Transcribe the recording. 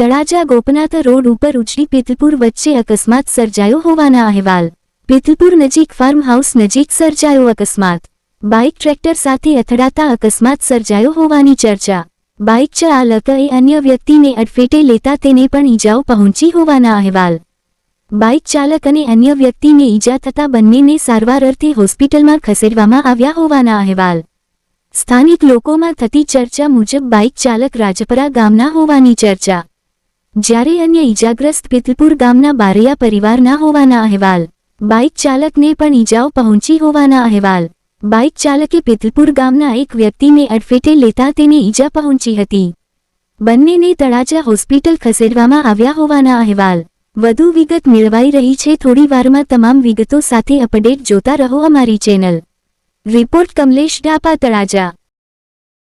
Talaja Gopnath road ઉપર ઉચડી પિથલપુર વચ્ચે અકસ્માત સર્જાયો હોવાના અહેવાલ. પિથલપુર નજીક ફાર્મ હાઉસ નજીક સર્જાયો અકસ્માત. બાઇક ટ્રેક્ટર સાથે અથડાતા અકસ્માત સર્જાયો હોવાની ચર્ચા. બાઇક ચાલકએ અન્ય વ્યક્તિને અડફેટે લેતા તેને પણ ઈજાઓ પહોંચી હોવાના અહેવાલ. બાઇક ચાલક અને અન્ય વ્યક્તિને ઈજા થતા બંનેને સારવાર અર્થે હોસ્પિટલમાં ખસેડવામાં આવ્યા હોવાના અહેવાલ. સ્થાનિક લોકોમાં થતી ચર્ચા મુજબ બાઇક ચાલક રાજપરા ગામના હોવાની ચર્ચા. જ્યારે અન્ય ઈજાગ્રસ્ત પિતલપુર ગામના બારૈયા પરિવારના હોવાના અહેવાલ, બાઇક ચાલકને પણ ઈજાઓ પહોંચી હોવાના અહેવાલ, બાઇક ચાલકે પિતલપુર ગામના એક વ્યક્તિને અડફેટે લેતા તેને ઈજા પહોંચી હતી. બંનેને તળાજા હોસ્પિટલ ખસેડવામાં આવ્યા હોવાના અહેવાલ, વધુ વિગત મેળવાઈ રહી છે થોડી વારમાં તમામ વિગતો સાથે અપડેટ જોતા રહો અમારી ચેનલ. રિપોર્ટ કમલેશ ડાપા, તળાજા.